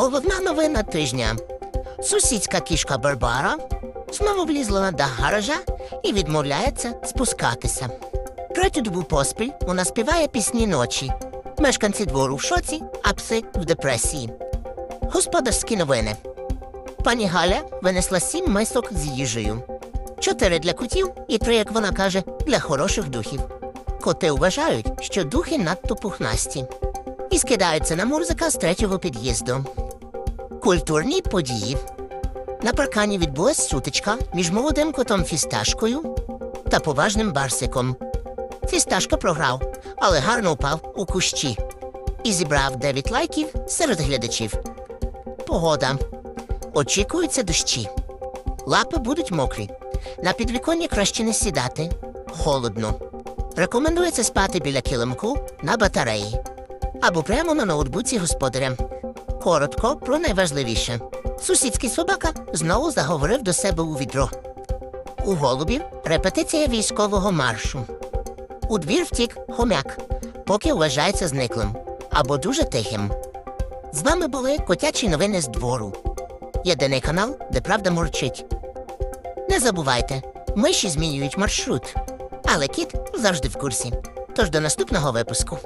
Головна новина тижня. Сусідська кішка Барбара знову влізла на дах гаража і відмовляється спускатися. Третю добу поспіль вона співає пісні ночі. Мешканці двору в шоці, а пси в депресії. Господарські новини. Пані Галя винесла сім мисок з їжею. Чотири для котів і три, як вона каже, для хороших духів. Коти вважають, що духи надто пухнасті. І скидаються на мурзика з третього під'їзду. Культурні події. На паркані відбулась сутичка між молодим котом фісташкою та поважним барсиком. Фісташка програв, але гарно впав у кущі і зібрав 9 лайків серед глядачів. Погода. Очікуються дощі. Лапи будуть мокрі. На підвіконні краще не сідати. Холодно. Рекомендується спати біля килимку на батареї або прямо на ноутбуці господаря. Коротко про найважливіше. Сусідський собака знову заговорив до себе у відро. У голубів репетиція військового маршу. У двір втік хомяк, поки вважається зниклим або дуже тихим. З вами були котячі новини з двору. Єдиний канал, де правда морчить. Не забувайте, миші змінюють маршрут, але кіт завжди в курсі. Тож до наступного випуску.